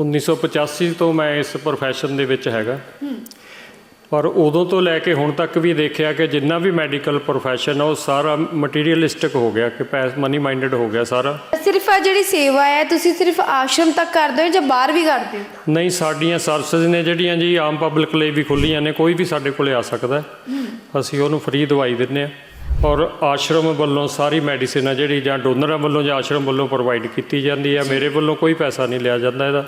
1985 ਤੋਂ ਮੈਂ ਇਸ profession ਦੇ ਵਿੱਚ ਹੈਗਾ। ਪਰ ਉਦੋਂ ਤੋਂ ਲੈ ਕੇ ਹੁਣ ਤੱਕ ਵੀ ਦੇਖਿਆ ਕਿ ਜਿੰਨਾ ਵੀ ਮੈਡੀਕਲ profession ਆ ਉਹ ਸਾਰਾ ਮਟੀਰੀਅਲਿਸਟਿਕ ਹੋ ਗਿਆ ਕਿ ਪੈਸ ਮਨੀ ਮਾਈਂਡਡ ਹੋ ਗਿਆ ਸਾਰਾ। ਸਿਰਫ ਆ ਜਿਹੜੀ ਸੇਵਾ ਹੈ ਤੁਸੀਂ ਸਿਰਫ ਆਸ਼ਰਮ ਤੱਕ ਕਰਦੇ ਹੋ ਜਾਂ ਬਾਹਰ ਵੀ ਕਰਦੇ ਹੋ? ਨਹੀਂ ਸਾਡੀਆਂ ਸਰਵਿਸਿਜ਼ ਨੇ ਜਿਹੜੀਆਂ ਜੀ ਆਮ ਪਬਲਿਕ ਲਈ ਵੀ ਖੁੱਲੀਆਂ ਨੇ ਕੋਈ ਵੀ ਸਾਡੇ ਕੋਲੇ ਆ ਸਕਦਾ। ਅਸੀਂ ਉਹਨੂੰ ਫ੍ਰੀ ਦਵਾਈ ਦਿੰਨੇ ਆ ਔਰ ਆਸ਼ਰਮ ਵੱਲੋਂ ਸਾਰੀ ਮੈਡੀਸਿਨ ਆ ਜਿਹੜੀ ਜਾਂ ਡੋਨਰਾਂ ਵੱਲੋਂ ਜਾਂ ਆਸ਼ਰਮ ਵੱਲੋਂ ਪ੍ਰੋਵਾਈਡ ਕੀਤੀ ਜਾਂਦੀ ਆ। ਮੇਰੇ ਵੱਲੋਂ ਕੋਈ ਪੈਸਾ ਨਹੀਂ ਲਿਆ ਜਾਂਦਾ ਇਹਦਾ।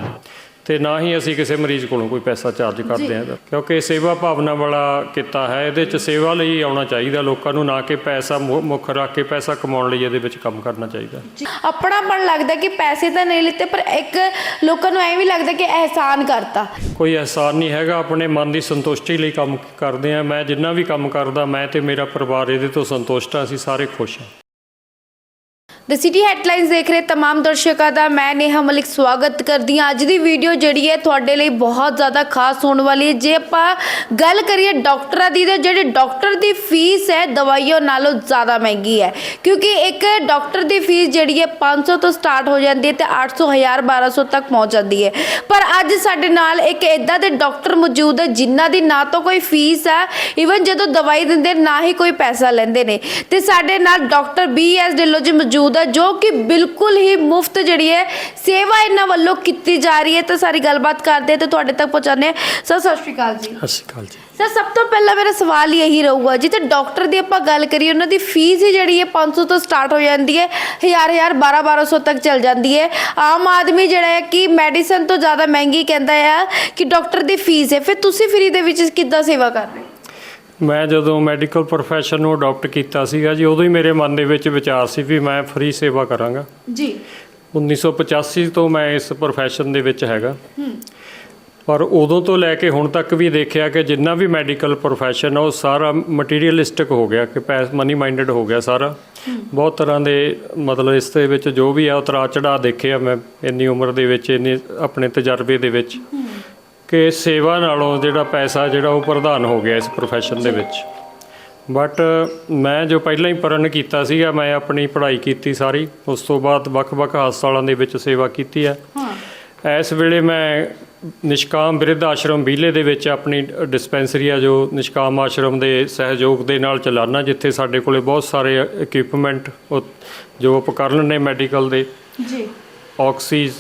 ਤੇ ਨਾ ਹੀ ਅਸੀਂ ਕਿਸੇ ਮਰੀਜ਼ ਕੋਲੋਂ ਕੋਈ ਪੈਸਾ ਚਾਰਜ ਕਰਦੇ ਇਹਦਾ ਕਿਉਂਕਿ ਇਹ ਸੇਵਾ ਭਾਵਨਾ ਵਾਲਾ ਕਿੱਤਾ ਹੈ ਇਹਦੇ ਚ ਸੇਵਾ ਲਈ ਆਉਣਾ ਚਾਹੀਦਾ ਲੋਕਾਂ ਨੂੰ ਨਾ ਕਿ ਪੈਸਾ ਮੁੱਖ ਰੱਖ ਕੇ ਪੈਸਾ ਕਮਾਉਣ ਲਈ ਇਹਦੇ ਵਿੱਚ ਕੰਮ ਕਰਨਾ ਚਾਹੀਦਾ। ਆਪਣਾਪਣ ਲੱਗਦਾ ਕਿ ਪੈਸੇ ਤਾਂ ਨਹੀਂ ਲਿੱਤੇ ਪਰ ਇੱਕ ਲੋਕਾਂ ਨੂੰ ਐਂ ਵੀ ਲੱਗਦਾ ਕਿ ਅਹਿਸਾਨ ਕਰਤਾ। ਕੋਈ ਅਹਿਸਾਨ ਨਹੀਂ ਹੈਗਾ ਆਪਣੇ ਮਨ ਦੀ ਸੰਤੁਸ਼ਟੀ ਲਈ ਕੰਮ ਕਰਦੇ ਆ ਮੈਂ ਜਿੰਨਾ ਵੀ ਕੰਮ ਕਰਦਾ ਮੈਂ ਤੇ ਮੇਰਾ ਪਰਿਵਾਰ ਇਹਦੇ ਤੋਂ ਸੰਤੁਸ਼ਟ ਆ ਅਸੀਂ ਸਾਰੇ ਖੁਸ਼ ਹਾਂ। ਦ ਸਿਟੀ ਹੈਡਲਾਈਨਸ ਦੇਖ ਰਹੇ तमाम ਦਰਸ਼ਕਾਂ ਦਾ ਮੈਂ ਨੇਹਾ ਮਲਿਕ ਸਵਾਗਤ ਕਰਦੀ ਹਾਂ ਅੱਜ ਦੀ ਵੀਡੀਓ ਜਿਹੜੀ ਹੈ ਤੁਹਾਡੇ ਲਈ ਬਹੁਤ ਜ਼ਿਆਦਾ ਖਾਸ ਹੋਣ ਵਾਲੀ ਹੈ ਜੇ ਆਪਾਂ ਗੱਲ ਕਰੀਏ ਡਾਕਟਰਾਂ ਦੀ ਤੇ ਜਿਹੜੀ ਡਾਕਟਰ ਦੀ ਫੀਸ ਹੈ ਦਵਾਈਆਂ ਨਾਲੋਂ ਜ਼ਿਆਦਾ ਮਹਿੰਗੀ ਹੈ ਕਿਉਂਕਿ ਇੱਕ ਡਾਕਟਰ ਦੀ ਫੀਸ ਜਿਹੜੀ ਹੈ 500 ਤੋਂ ਸਟਾਰਟ ਹੋ ਜਾਂਦੀ ਹੈ ਤੇ 800 1000 1200 ਤੱਕ ਪਹੁੰਚ ਜਾਂਦੀ ਹੈ ਪਰ ਅੱਜ ਸਾਡੇ ਨਾਲ ਇੱਕ ਇਦਾਂ ਦੇ ਡਾਕਟਰ ਮੌਜੂਦ ਹੈ ਜਿਨ੍ਹਾਂ ਦੀ ਨਾ ਤਾਂ ਕੋਈ ਫੀਸ ਹੈ ਇਵਨ ਜਦੋਂ ਦਵਾਈ ਦਿੰਦੇ ਨਾ ਹੀ ਕੋਈ ਪੈਸਾ ਲੈਂਦੇ ਨੇ ਤੇ ਸਾਡੇ ਨਾਲ doctor B S Dhillon ji ਮੌਜੂਦ ਹੈ ਜੋ ਕਿ ਬਿਲਕੁਲ ਹੀ ਮੁਫਤ ਜਿਹੜੀ ਹੈ ਸੇਵਾ ਇਹਨਾਂ ਵੱਲੋਂ ਕੀਤੀ ਜਾ ਰਹੀ ਹੈ। ਤਾਂ ਸਾਰੀ ਗੱਲਬਾਤ ਕਰਦੇ ਤੇ ਤੁਹਾਡੇ ਤੱਕ ਪਹੁੰਚਾਉਂਦੇ ਸਰ ਸਤਿ ਸ਼੍ਰੀ ਅਕਾਲ ਜੀ। ਸਤਿ ਸ਼੍ਰੀ ਅਕਾਲ ਜੀ। ਸਰ ਸਭ ਤੋਂ ਪਹਿਲਾਂ ਮੇਰਾ ਸਵਾਲ ਇਹੀ ਰਹੂਗਾ ਜਿੱਥੇ ਡਾਕਟਰ ਦੀ ਆਪਾਂ ਗੱਲ ਕਰੀਏ ਉਹਨਾਂ ਦੀ ਫੀਸ ਹੀ ਜਿਹੜੀ ਹੈ 500 ਤੋਂ ਸਟਾਰਟ ਹੋ ਜਾਂਦੀ ਹੈ ਹਜ਼ਾਰ ਹਜ਼ਾਰ 12 1200 ਤੱਕ ਚੱਲ ਜਾਂਦੀ ਹੈ। ਆਮ ਆਦਮੀ ਜਿਹੜਾ ਹੈ ਕਿ ਮੈਡੀਸਨ ਤੋਂ ਜ਼ਿਆਦਾ ਮਹਿੰਗੀ ਕਹਿੰਦਾ ਹੈ ਕਿ ਡਾਕਟਰ ਦੀ ਫੀਸ ਹੈ। ਫਿਰ ਤੁਸੀਂ ਫ੍ਰੀ ਦੇ ਵਿੱਚ ਕਿੱਦਾਂ ਸੇਵਾ ਕਰ ਰਹੇ ਮੈਂ ਜਦੋਂ ਮੈਡੀਕਲ profession ਨੂੰ ਅਡਾਪਟ ਕੀਤਾ ਸੀਗਾ ਜੀ ਉਦੋਂ ਹੀ ਮੇਰੇ ਮਨ ਦੇ ਵਿੱਚ ਵਿਚਾਰ ਸੀ ਵੀ ਮੈਂ ਫ੍ਰੀ ਸੇਵਾ ਕਰਾਂਗਾ। ਜੀ। 1985 ਤੋਂ ਮੈਂ ਇਸ profession ਦੇ ਵਿੱਚ ਹੈਗਾ। ਪਰ ਉਦੋਂ ਤੋਂ ਲੈ ਕੇ ਹੁਣ ਤੱਕ ਵੀ ਦੇਖਿਆ ਕਿ ਜਿੰਨਾ ਵੀ ਮੈਡੀਕਲ profession ਆ ਉਹ ਸਾਰਾ ਮਟੀਰੀਅਲਿਸਟਿਕ ਹੋ ਗਿਆ ਕਿ ਪੈਸ ਮਨੀ ਮਾਈਂਡਡ ਹੋ ਗਿਆ ਸਾਰਾ। ਬਹੁਤ ਤਰ੍ਹਾਂ ਦੇ ਮਤਲਬ ਇਸ ਦੇ ਵਿੱਚ ਜੋ ਵੀ ਆ ਉਤਰਾ ਚੜਾ ਦੇਖਿਆ ਮੈਂ ਇੰਨੀ ਉਮਰ ਦੇ ਵਿੱਚ ਇੰਨੇ ਆਪਣੇ ਤਜਰਬੇ ਦੇ ਵਿੱਚ। ਕਿ ਸੇਵਾ ਨਾਲੋਂ ਜਿਹੜਾ ਪੈਸਾ ਜਿਹੜਾ ਉਹ ਪ੍ਰਧਾਨ ਹੋ ਗਿਆ ਇਸ profession ਦੇ ਵਿੱਚ। ਬਟ ਮੈਂ ਜੋ ਪਹਿਲਾਂ ਹੀ ਪਰਨ ਕੀਤਾ ਸੀਗਾ ਮੈਂ ਆਪਣੀ ਪੜ੍ਹਾਈ ਕੀਤੀ ਸਾਰੀ ਉਸ ਤੋਂ ਬਾਅਦ ਵੱਖ-ਵੱਖ ਹਸਪਤਾਲਾਂ ਦੇ ਵਿੱਚ ਸੇਵਾ ਕੀਤੀ ਹੈ। ਹਾਂ। ਇਸ ਵੇਲੇ ਮੈਂ ਨਿਸ਼ਕਾਮ ਬਿਰਧ ਆਸ਼ਰਮ ਬੀਲੇ ਦੇ ਵਿੱਚ ਆਪਣੀ ਡਿਸਪੈਂਸਰੀ ਆ ਜੋ ਨਿਸ਼ਕਾਮ ਆਸ਼ਰਮ ਦੇ ਸਹਿਯੋਗ ਦੇ ਨਾਲ ਚਲਾਨਾ ਜਿੱਥੇ ਸਾਡੇ ਕੋਲੇ ਬਹੁਤ ਸਾਰੇ ਇਕਵਿਪਮੈਂਟ ਜੋ ਉਪਕਰਨ ਨੇ ਮੈਡੀਕਲ ਦੇ। ਜੀ। ਆਕਸੀਜ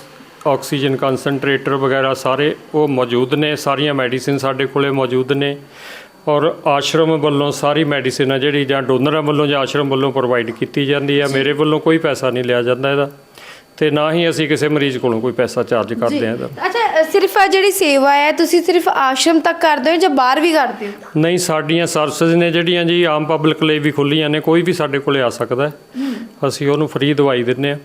ਆਕਸੀਜਨ ਕਨਸੈਂਟਰੇਟਰ ਵਗੈਰਾ ਸਾਰੇ ਉਹ ਮੌਜੂਦ ਨੇ ਸਾਰੀਆਂ ਮੈਡੀਸਿਨ ਸਾਡੇ ਕੋਲੇ ਮੌਜੂਦ ਨੇ ਔਰ ਆਸ਼ਰਮ ਵੱਲੋਂ ਸਾਰੀ ਮੈਡੀਸਿਨ ਆ ਜਿਹੜੀ ਜਾਂ ਡੋਨਰਾਂ ਵੱਲੋਂ ਜਾਂ ਆਸ਼ਰਮ ਵੱਲੋਂ ਪ੍ਰੋਵਾਈਡ ਕੀਤੀ ਜਾਂਦੀ ਆ। ਮੇਰੇ ਵੱਲੋਂ ਕੋਈ ਪੈਸਾ ਨਹੀਂ ਲਿਆ ਜਾਂਦਾ ਇਹਦਾ ਤੇ ਨਾ ਹੀ ਅਸੀਂ ਕਿਸੇ ਮਰੀਜ਼ ਕੋਲੋਂ ਕੋਈ ਪੈਸਾ ਚਾਰਜ ਕਰਦੇ ਆ ਇਹਦਾ। ਅੱਛਾ ਸਿਰਫ ਆ ਜਿਹੜੀ ਸੇਵਾ ਹੈ ਤੁਸੀਂ ਸਿਰਫ ਆਸ਼ਰਮ ਤੱਕ ਕਰਦੇ ਹੋ ਜਾਂ ਬਾਹਰ ਵੀ ਕਰਦੇ ਹੋ? ਨਹੀਂ ਸਾਡੀਆਂ ਸਰਵਿਸਿਜ਼ ਨੇ ਜਿਹੜੀਆਂ ਜੀ ਆਮ ਪਬਲਿਕ ਲਈ ਵੀ ਖੁੱਲੀਆਂ ਨੇ ਕੋਈ ਵੀ ਸਾਡੇ ਕੋਲੇ ਆ ਸਕਦਾ। ਹੈ। ਅਸੀਂ ਉਹਨੂੰ ਫ੍ਰੀ ਦਵਾਈ ਦਿੰਨੇ ਆ।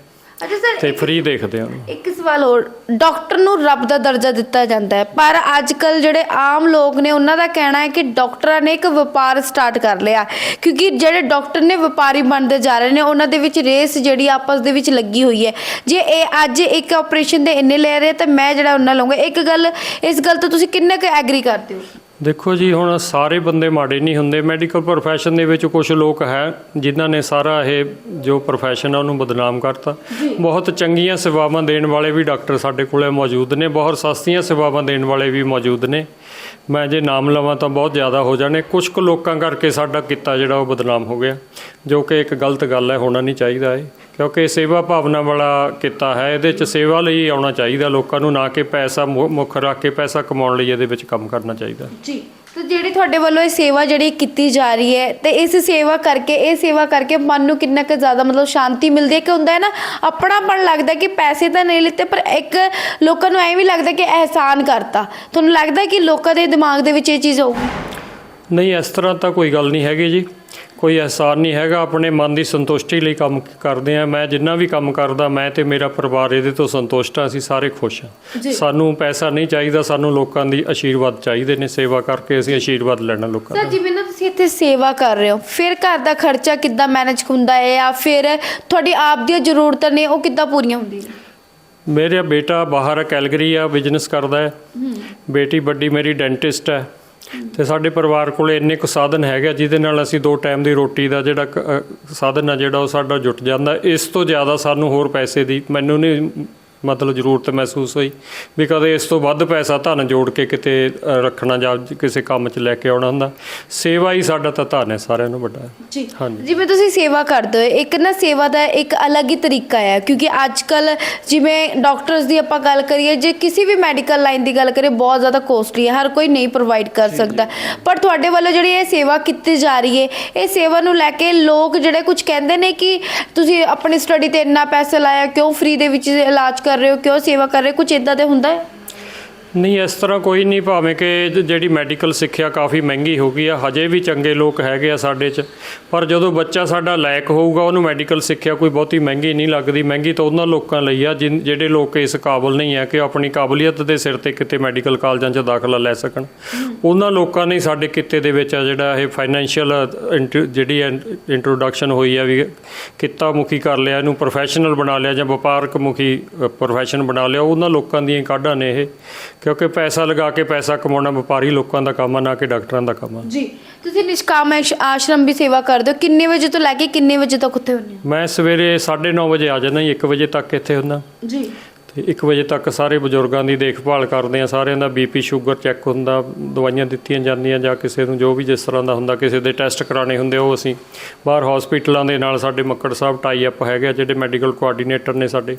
ਤੇ ਫ੍ਰੀ ਦੇਖਦੇ ਹਾਂ। ਉਹਨੂੰ। ਇੱਕ ਸਵਾਲ ਹੋਰ ਡਾਕਟਰ ਨੂੰ ਰੱਬ ਦਾ ਦਰਜਾ ਦਿੱਤਾ ਜਾਂਦਾ ਹੈ, ਪਰ ਅੱਜ ਕੱਲ ਜਿਹੜੇ ਆਮ ਲੋਕ ਨੇ, ਉਹਨਾਂ ਦਾ ਕਹਿਣਾ ਹੈ ਕਿ ਡਾਕਟਰਾਂ ਨੇ ਇੱਕ ਵਪਾਰ ਸਟਾਰਟ ਕਰ ਲਿਆ। ਕਿਉਂਕਿ ਜਿਹੜੇ ਡਾਕਟਰ ਨੇ ਵਪਾਰੀ ਬਣਦੇ ਜਾ ਰਹੇ ਨੇ, ਉਹਨਾਂ ਦੇ ਵਿੱਚ ਰੇਸ ਜਿਹੜੀ ਆਪਸ ਦੇ ਵਿੱਚ ਲੱਗੀ ਹੋਈ ਹੈ। ਜੇ ਇਹ ਅੱਜ ਇੱਕ ਆਪਰੇਸ਼ਨ ਦੇ ਇੰਨੇ ਲੈ ਰਹੇ, ਤਾਂ ਮੈਂ ਜਿਹੜਾ ਉਹਨਾਂ ਲਵਾਂਗਾ ਇੱਕ ਗੱਲ, ਇਸ ਗੱਲ ਤੋਂ ਤੁਸੀਂ ਕਿੰਨਾ ਕੁ ਐਗਰੀ ਕਰਦੇ ਹੋ? ਦੇਖੋ ਜੀ ਹੁਣ ਸਾਰੇ ਬੰਦੇ ਮਾੜੇ ਨਹੀਂ ਹੁੰਦੇ। ਮੈਡੀਕਲ profession ਦੇ ਵਿੱਚ ਕੁਝ ਲੋਕ ਹੈ ਜਿਨ੍ਹਾਂ ਨੇ ਸਾਰਾ ਇਹ ਜੋ profession ਆ ਉਹਨੂੰ ਬਦਨਾਮ ਕਰਤਾ। ਬਹੁਤ ਚੰਗੀਆਂ ਸੇਵਾਵਾਂ ਦੇਣ ਵਾਲੇ ਵੀ ਡਾਕਟਰ ਸਾਡੇ ਕੋਲੇ ਮੌਜੂਦ ਨੇ। ਬਹੁਤ ਸਸਤੀਆਂ ਸੇਵਾਵਾਂ ਦੇਣ ਵਾਲੇ ਵੀ ਮੌਜੂਦ ਨੇ। ਮੈਂ ਜੇ ਨਾਮ ਲਵਾਂ ਤਾਂ ਬਹੁਤ ਜ਼ਿਆਦਾ ਹੋ ਜਾਣੇ। ਕੁਝ ਕੁ ਲੋਕਾਂ ਕਰਕੇ ਸਾਡਾ ਕਿੱਤਾ ਜਿਹੜਾ ਉਹ ਬਦਨਾਮ ਹੋ ਗਿਆ ਜੋ ਕਿ ਇੱਕ ਗਲਤ ਗੱਲ ਹੈ ਹੋਣਾ ਨਹੀਂ ਚਾਹੀਦਾ ਇਹ। ਕਿਉਂਕਿ ਸੇਵਾ ਭਾਵਨਾ ਵਾਲਾ ਕਿੱਤਾ ਹੈ ਇਹਦੇ ਚ ਸੇਵਾ ਲਈ ਆਉਣਾ ਚਾਹੀਦਾ ਲੋਕਾਂ ਨੂੰ ਨਾ ਕਿ ਪੈਸਾ ਮੁੱਖ ਰੱਖ ਕੇ ਪੈਸਾ ਕਮਾਉਣ ਲਈ ਇਹਦੇ ਵਿੱਚ ਕੰਮ ਕਰਨਾ ਚਾਹੀਦਾ। ਜੀ ਤੇ ਜਿਹੜੀ ਤੁਹਾਡੇ ਵੱਲੋਂ ਇਹ ਸੇਵਾ ਜਿਹੜੀ ਕੀਤੀ ਜਾ ਰਹੀ ਹੈ ਤੇ ਇਸ ਸੇਵਾ ਕਰਕੇ ਇਹ ਸੇਵਾ ਕਰਕੇ ਮਨ ਨੂੰ ਕਿੰਨਾ ਕੁ ਜ਼ਿਆਦਾ ਮਤਲਬ ਸ਼ਾਂਤੀ ਮਿਲਦੀ ਹੈ ਕਿ ਹੁੰਦਾ ਹੈ ਨਾ ਆਪਣਾਪਣ ਲੱਗਦਾ ਕਿ ਪੈਸੇ ਤਾਂ ਨਹੀਂ ਲਿੱਤੇ ਪਰ ਇੱਕ ਲੋਕਾਂ ਨੂੰ ਐਂ ਵੀ ਲੱਗਦਾ ਕਿ ਅਹਿਸਾਨ ਕਰਤਾ। ਤੁਹਾਨੂੰ ਲੱਗਦਾ ਕਿ ਲੋਕਾਂ ਦੇ ਦਿਮਾਗ ਦੇ ਵਿੱਚ ਇਹ ਚੀਜ਼ ਹੋਊਗੀ? ਨਹੀਂ ਇਸ ਤਰ੍ਹਾਂ ਤਾਂ ਕੋਈ ਗੱਲ ਨਹੀਂ ਹੈਗੀ ਜੀ। ਕੋਈ ਅਹਿਸਾਨ ਨਹੀਂ ਹੈਗਾ ਆਪਣੇ ਮਨ ਦੀ ਸੰਤੁਸ਼ਟੀ ਲਈ ਕੰਮ ਕਰਦੇ ਆ ਮੈਂ ਜਿੰਨਾ ਵੀ ਕੰਮ ਕਰਦਾ ਮੈਂ ਤੇ ਮੇਰਾ ਪਰਿਵਾਰ ਇਹਦੇ ਤੋਂ ਸੰਤੁਸ਼ਟ ਆ ਅਸੀਂ ਸਾਰੇ ਖੁਸ਼। ਆ ਸਾਨੂੰ ਪੈਸਾ ਨਹੀਂ ਚਾਹੀਦਾ ਸਾਨੂੰ ਲੋਕਾਂ ਦੀ ਆਸ਼ੀਰਵਾਦ ਚਾਹੀਦੇ ਨੇ। ਸੇਵਾ ਕਰਕੇ ਅਸੀਂ ਆਸ਼ੀਰਵਾਦ ਲੈਣਾ ਲੋਕਾਂ ਸਰ ਦਾ। ਜਿਵੇਂ ਨਾ ਤੁਸੀਂ ਇੱਥੇ ਸੇਵਾ ਕਰ ਰਹੇ ਹੋ ਫਿਰ ਘਰ ਦਾ ਖਰਚਾ ਕਿੱਦਾਂ ਮੈਨੇਜ ਹੁੰਦਾ ਹੈ ਜਾਂ ਫਿਰ ਤੁਹਾਡੀ ਆਪ ਦੀਆਂ ਜ਼ਰੂਰਤਾਂ ਨੇ ਉਹ ਕਿੱਦਾਂ ਪੂਰੀਆਂ ਹੁੰਦੀਆਂ? ਨੇ ਮੇਰਾ ਬੇਟਾ ਬਾਹਰ ਕੈਲਗਰੀ ਆ ਬਿਜ਼ਨਸ ਕਰਦਾ ਹੈ। ਬੇਟੀ ਵੱਡੀ ਮੇਰੀ ਡੈਂਟਿਸਟ ਹੈ। ਤੇ ਸਾਡੇ ਪਰਿਵਾਰ ਕੋਲ ਇੰਨੇ ਕੁ ਸਾਧਨ ਹੈਗੇ ਆ, ਜਿਹਦੇ ਨਾਲ ਅਸੀਂ ਦੋ ਟਾਈਮ ਦੀ ਰੋਟੀ ਦਾ ਜਿਹੜਾ ਕ- ਸਾਧਨ ਆ ਜਿਹੜਾ ਉਹ ਸਾਡਾ ਜੁਟ ਜਾਂਦਾ। ਇਸ ਤੋਂ ਜ਼ਿਆਦਾ ਸਾਨੂੰ ਹੋਰ ਪੈਸੇ ਦੀ ਮੈਨੂੰ ਨਹੀਂ ਮਤਲਬ ਜ਼ਰੂਰਤ ਮਹਿਸੂਸ ਹੋਈ ਵੀ ਕਦੇ ਇਸ ਤੋਂ ਵੱਧ ਪੈਸਾ ਧਨ ਜੋੜ ਕੇ ਕਿਤੇ ਰੱਖਣਾ ਜਾਂ ਕਿਸੇ ਕੰਮ 'ਚ ਲੈ ਕੇ ਆਉਣਾ ਹੁੰਦਾ। ਸੇਵਾ ਹੀ ਸਾਡਾ ਤਾਂ ਧਨ ਹੈ ਸਾਰਿਆਂ ਨੂੰ ਵੱਡਾ। ਜੀ। ਜਿਵੇਂ ਤੁਸੀਂ ਸੇਵਾ ਕਰਦੇ ਹੋ ਇੱਕ ਨਾ ਸੇਵਾ ਦਾ ਇੱਕ ਅਲੱਗ ਹੀ ਤਰੀਕਾ ਹੈ ਕਿਉਂਕਿ ਅੱਜ ਕੱਲ ਜਿਵੇਂ ਡਾਕਟਰਸ ਦੀ ਆਪਾਂ ਗੱਲ ਕਰੀਏ ਜੇ ਕਿਸੇ ਵੀ ਮੈਡੀਕਲ ਲਾਈਨ ਦੀ ਗੱਲ ਕਰੀਏ ਬਹੁਤ ਜ਼ਿਆਦਾ ਕੋਸਟਲੀ ਹੈ ਹਰ ਕੋਈ ਨਹੀਂ ਪ੍ਰੋਵਾਈਡ ਕਰ ਸਕਦਾ। ਪਰ ਤੁਹਾਡੇ ਵੱਲੋਂ ਜਿਹੜੀ ਇਹ ਸੇਵਾ ਕੀਤੀ ਜਾ ਰਹੀ ਹੈ ਇਹ ਸੇਵਾ ਨੂੰ ਲੈ ਕੇ ਲੋਕ ਜਿਹੜੇ ਕੁਝ ਕਹਿੰਦੇ ਨੇ ਕਿ ਤੁਸੀਂ ਆਪਣੀ ਸਟੱਡੀ ਤੇ ਇੰਨਾ ਪੈਸਾ ਲਾਇਆ ਕਿਉਂ ਫ੍ਰੀ ਦੇ ਵਿੱਚ ਇਲਾਜ ਕਰ ਰਹੇ ਹੋ? ਕਿਉਂ ਸੇਵਾ ਕਰ ਰਹੇ ਹੋ? ਕੁਝ ਇਦਾਂ ਤੇ ਹੁੰਦਾ ਹੈ? ਨਹੀਂ, ਇਸ ਤਰ੍ਹਾਂ ਕੋਈ ਨਹੀਂ, ਭਾਵੇਂ ਕਿ ਜਿਹੜੀ ਮੈਡੀਕਲ ਸਿੱਖਿਆ ਕਾਫੀ ਮਹਿੰਗੀ ਹੋ ਗਈ ਆ, ਹਜੇ ਵੀ ਚੰਗੇ ਲੋਕ ਹੈਗੇ ਆ ਸਾਡੇ 'ਚ। ਪਰ ਜਦੋਂ ਬੱਚਾ ਸਾਡਾ ਲਾਇਕ ਹੋਊਗਾ, ਉਹਨੂੰ ਮੈਡੀਕਲ ਸਿੱਖਿਆ ਕੋਈ ਬਹੁਤੀ ਮਹਿੰਗੀ ਨਹੀਂ ਲੱਗਦੀ। ਮਹਿੰਗੀ ਤਾਂ ਉਹਨਾਂ ਲੋਕਾਂ ਲਈ ਆ, ਜਿਨ- ਜਿਹੜੇ ਲੋਕ ਇਸ ਕਾਬਲ ਨਹੀਂ ਆ ਕਿ ਆਪਣੀ ਕਾਬਲੀਅਤ ਦੇ ਸਿਰ ਤੇ ਕਿਤੇ ਮੈਡੀਕਲ ਕਾਲਜਾਂ 'ਚ ਦਾਖਲਾ ਲੈ ਸਕਣ। ਉਹਨਾਂ ਲੋਕਾਂ ਨੇ ਸਾਡੇ ਕਿੱਤੇ ਦੇ ਵਿੱਚ ਆ ਜਿਹੜਾ ਇਹ ਫਾਈਨੈਂਸ਼ੀਅਲ ਜਿਹੜੀ ਇੰਟਰੋਡਕਸ਼ਨ ਹੋਈ ਆ ਵੀ ਕਿੱਤਾ ਮੁਖੀ ਕਰ ਲਿਆ, ਇਹਨੂੰ ਪ੍ਰੋਫੈਸ਼ਨਲ ਬਣਾ ਲਿਆ ਜਾਂ ਵਪਾਰਕ ਮੁਖੀ ਪ੍ਰੋਫੈਸ਼ਨ ਬਣਾ ਲਿਆ, ਉਹਨਾਂ ਲੋਕਾਂ ਦੀਆਂ ਕਾਢਾਂ ਨੇ ਇਹ। ਕਿਉਂਕਿ ਪੈਸਾ ਲਗਾ ਕੇ ਪੈਸਾ ਕਮਾਉਣਾ ਵਪਾਰੀ ਲੋਕਾਂ ਦਾ ਕੰਮ ਆ ਨਾ ਕਿ ਡਾਕਟਰਾਂ ਦਾ ਕੰਮ ਆ। ਜੀ ਤੁਸੀਂ ਨਿਸ਼ਕਾਮ ਆਸ਼- ਆਸ਼ਰਮ ਵੀ ਸੇਵਾ ਕਰਦੇ ਹੋ। ਕਿੰਨੇ ਵਜੇ ਤੋਂ ਲੈ ਕੇ ਕਿੰਨੇ ਵਜੇ ਤੱਕ ਉੱਥੇ ਹੁੰਦੇ ਮੈਂ ਸਵੇਰੇ 9:30 ਵਜੇ ਆ ਜਾਂਦਾ ਜੀ 1 ਵਜੇ ਤੱਕ ਇੱਥੇ ਹੁੰਦਾ। ਹੋ ਜੀ। ਤੇ 1 ਵਜੇ ਤੱਕ ਸਾਰੇ ਬਜ਼ੁਰਗਾਂ ਦੀ ਦੇਖਭਾਲ ਕਰਦੇ ਆ ਸਾਰਿਆਂ ਦਾ ਬੀਪੀ ਸ਼ੂਗਰ ਚੈੱਕ ਹੁੰਦਾ ਦਵਾਈਆਂ ਦਿੱਤੀਆਂ ਜਾਂਦੀਆਂ ਜਾਂ ਕਿਸੇ ਨੂੰ ਜੋ ਵੀ ਜਿਸ ਤਰ੍ਹਾਂ ਦਾ ਹੁੰਦਾ ਕਿਸੇ ਦੇ ਟੈਸਟ ਕਰਾਣੇ ਹੁੰਦੇ ਉਹ ਅਸੀਂ ਬਾਹਰ ਹਸਪੀਟਲਾਂ ਦੇ ਨਾਲ ਸਾਡੇ ਮੱਕੜ ਸਾਹਿਬ ਟਾਈ ਅਪ ਹੈਗੇ ਆ ਜਿਹੜੇ ਮੈਡੀਕਲ ਕੋਆਰਡੀਨੇਟਰ ਨੇ ਸਾਡੇ।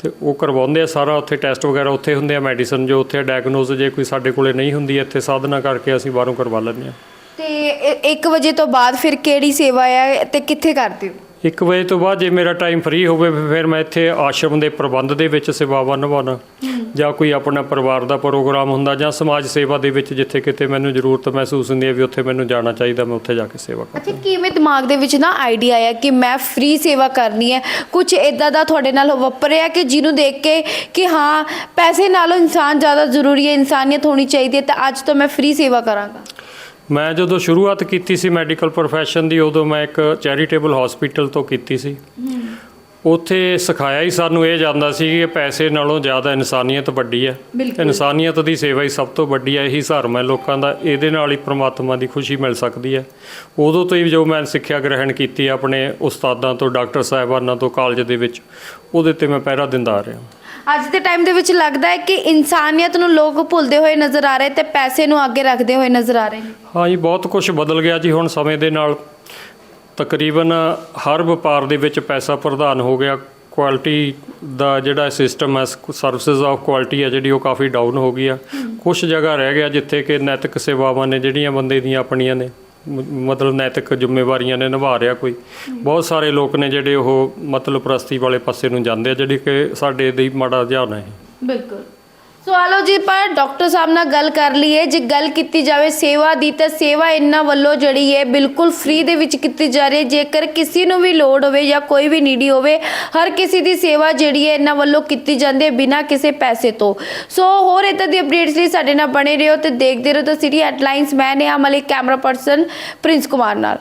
ਤੇ ਉਹ ਕਰਵਾਉਂਦੇ ਆ ਸਾਰਾ, ਉੱਥੇ ਟੈਸਟ ਵਗੈਰਾ ਉੱਥੇ ਹੁੰਦੇ ਆ ਮੈਡੀਸਨ ਜੋ ਉੱਥੇ ਡਾਇਗਨੋਸ ਜੇ ਕੋਈ ਸਾਡੇ ਕੋਲੇ ਨਹੀਂ ਹੁੰਦੀ, ਇੱਥੇ ਸਾਧਨਾ ਕਰਕੇ ਅਸੀਂ ਬਾਹਰੋਂ ਕਰਵਾ ਲੈਂਦੇ ਆ ਤੇ 1 ਵਜੇ ਤੋਂ ਬਾਅਦ ਫਿਰ ਕਿਹੜੀ ਸੇਵਾ ਹੈ ਤੇ ਕਿੱਥੇ ਕਰਦੇ ਹੋ? 1 ਵਜੇ ਤੋਂ ਬਾਅਦ ਜੇ ਮੇਰਾ ਟਾਈਮ ਫ੍ਰੀ ਹੋਵੇ ਫਿਰ ਮੈਂ ਇੱਥੇ ਆਸ਼ਰਮ ਦੇ ਪ੍ਰਬੰਧ ਦੇ ਵਿੱਚ ਸੇਵਾਵਾਂ ਨਿਭਾਉਣਾ ਜਾਂ ਕੋਈ ਆਪਣਾ ਪਰਿਵਾਰ ਦਾ ਪ੍ਰੋਗਰਾਮ ਹੁੰਦਾ ਜਾਂ ਸਮਾਜ ਸੇਵਾ ਦੇ ਵਿੱਚ ਜਿੱਥੇ ਕਿਤੇ ਮੈਨੂੰ ਜ਼ਰੂਰਤ ਮਹਿਸੂਸ ਹੁੰਦੀ ਹੈ ਵੀ ਉੱਥੇ ਮੈਨੂੰ ਜਾਣਾ ਚਾਹੀਦਾ ਮੈਂ ਉੱਥੇ ਜਾ ਕੇ ਸੇਵਾ ਕਰਾਂ ਅੱਛਾ ਕਿਵੇਂ ਦਿਮਾਗ ਦੇ ਵਿੱਚ ਨਾ ਆਈਡੀਆ ਆਇਆ ਕਿ ਮੈਂ ਫ੍ਰੀ ਸੇਵਾ ਕਰਨੀ ਹੈ? ਕੁਝ ਇਦਾਂ ਦਾ ਤੁਹਾਡੇ ਨਾਲ ਵਾਪਰਿਆ ਕਿ ਜਿਹਨੂੰ ਦੇਖ ਕੇ ਕਿ ਹਾਂ ਪੈਸੇ ਨਾਲੋਂ ਇਨਸਾਨ ਜ਼ਿਆਦਾ ਜ਼ਰੂਰੀ ਹੈ ਇਨਸਾਨੀਅਤ ਹੋਣੀ ਚਾਹੀਦੀ ਹੈ ਤਾਂ ਅੱਜ ਤੋਂ ਮੈਂ ਫ੍ਰੀ ਸੇਵਾ ਕਰਾਂਗਾ? ਮੈਂ ਜਦੋਂ ਸ਼ੁਰੂਆਤ ਕੀਤੀ ਸੀ ਮੈਡੀਕਲ ਪ੍ਰੋਫੈਸ਼ਨ ਦੀ ਉਦੋਂ ਮੈਂ ਇੱਕ ਚੈਰੀਟੇਬਲ ਹਸਪੀਟਲ ਤੋਂ ਕੀਤੀ ਸੀ। ਉੱਥੇ ਸਿਖਾਇਆ ਹੀ ਸਾਨੂੰ ਇਹ ਜਾਂਦਾ ਸੀ ਕਿ ਪੈਸੇ ਨਾਲੋਂ ਜ਼ਿਆਦਾ ਇਨਸਾਨੀਅਤ ਵੱਡੀ ਹੈ। ਇਨਸਾਨੀਅਤ ਦੀ ਸੇਵਾ ਹੀ ਸਭ ਤੋਂ ਵੱਡੀ ਹੈ। ਇਹੀ ਧਰਮ ਹੈ ਲੋਕਾਂ ਦਾ। ਇਹਦੇ ਨਾਲ ਹੀ ਪ੍ਰਮਾਤਮਾ ਦੀ ਖੁਸ਼ੀ ਮਿਲ ਸਕਦੀ ਹੈ। ਉਦੋਂ ਤੋਂ ਹੀ ਜੋ ਮੈਂ ਸਿੱਖਿਆ ਗ੍ਰਹਿਣ ਕੀਤੀ ਆਪਣੇ ਉਸਤਾਦਾਂ ਤੋਂ ਡਾਕਟਰ ਸਾਹਿਬਾਨਾਂ ਤੋਂ ਕਾਲਜ ਦੇ ਵਿੱਚ ਉਹਦੇ ਤੇ ਮੈਂ ਪਹਿਰਾ ਦਿੰਦਾ ਆ ਰਿਹਾ। ਅੱਜ ਦੇ ਟਾਈਮ ਦੇ ਵਿੱਚ ਲੱਗਦਾ ਹੈ ਕਿ ਇਨਸਾਨੀਅਤ ਨੂੰ ਲੋਕ ਭੁੱਲਦੇ ਹੋਏ ਨਜ਼ਰ ਆ ਰਹੇ ਤੇ ਪੈਸੇ ਨੂੰ ਅੱਗੇ ਰੱਖਦੇ ਹੋਏ ਨਜ਼ਰ ਆ ਰਹੇ ਨੇ। ਹਾਂ ਜੀ ਬਹੁਤ ਕੁਝ ਬਦਲ ਗਿਆ ਜੀ ਹੁਣ ਸਮੇਂ ਦੇ ਨਾਲ। ਤਕਰੀਬਨ ਹਰ ਵਪਾਰ ਦੇ ਵਿੱਚ ਪੈਸਾ ਪ੍ਰਧਾਨ ਹੋ ਗਿਆ। ਕੁਆਲਿਟੀ ਦਾ ਜਿਹੜਾ ਸਿਸਟਮ ਹੈ ਸਰਵਿਸਿਜ਼ ਆਫ ਕੁਆਲਿਟੀ ਹੈ ਜਿਹੜੀ ਉਹ ਕਾਫੀ ਡਾਊਨ ਹੋ ਗਈ ਆ। ਕੁਝ ਜਗ੍ਹਾ ਰਹਿ ਗਿਆ ਜਿੱਥੇ ਕਿ ਨੈਤਿਕ ਸੇਵਾਵਾਂ ਨੇ ਜਿਹੜੀਆਂ ਬੰਦੇ ਦੀਆਂ ਆਪਣੀਆਂ ਨੇ। ਮ- ਮਤਲਬ ਨੈਤਿਕ ਜ਼ਿੰਮੇਵਾਰੀਆਂ ਨੇ ਨਿਭਾ ਰਿਹਾ ਕੋਈ ਬਹੁਤ ਸਾਰੇ ਲੋਕ ਨੇ ਜਿਹੜੇ ਉਹ ਮਤਲਬ ਪ੍ਰਸਤੀ ਵਾਲੇ ਪਾਸੇ ਨੂੰ ਜਾਂਦੇ ਆ, ਜਿਹੜੀ ਕਿ ਸਾਡੇ ਲਈ ਮਾੜਾ ਰੁਝਾਨ ਹੈ ਇਹ। ਬਿਲਕੁਲ ਸੋ ਆਲੋ ਜੀ, ਪਰ ਡਾਕਟਰ ਸਾਹਿਬ ਨਾਲ ਗੱਲ ਕਰ ਲਈਏ। ਜੇ ਗੱਲ ਕੀਤੀ ਜਾਵੇ ਸੇਵਾ ਦੀ, ਤਾਂ ਸੇਵਾ ਇਹਨਾਂ ਵੱਲੋਂ ਜਿਹੜੀ ਹੈ ਬਿਲਕੁਲ ਫ੍ਰੀ ਦੇ ਵਿੱਚ ਕੀਤੀ ਜਾ ਰਹੀ ਹੈ। ਜੇਕਰ ਕਿਸੇ ਨੂੰ ਵੀ ਲੋੜ ਹੋਵੇ ਜਾਂ ਕੋਈ ਵੀ ਨੀਡੀ ਹੋਵੇ, ਹਰ ਕਿਸੇ ਦੀ ਸੇਵਾ ਜਿਹੜੀ ਹੈ ਇਹਨਾਂ ਵੱਲੋਂ ਕੀਤੀ ਜਾਂਦੀ ਹੈ ਬਿਨਾਂ ਕਿਸੇ ਪੈਸੇ ਤੋਂ। ਸੋ ਹੋਰ ਇਦਾਂ ਦੀ ਅਪਡੇਟਸ ਲਈ ਸਾਡੇ ਨਾਲ ਬਣੇ ਰਹੋ ਤੇ ਦੇਖਦੇ ਰਹੋ। ਤਾਂ ਸਿਟੀ ਹੈਡਲਾਈਨਸ ਮੈਂ ਨੇ Malik camera person Prince Kumar ਨਾਲ।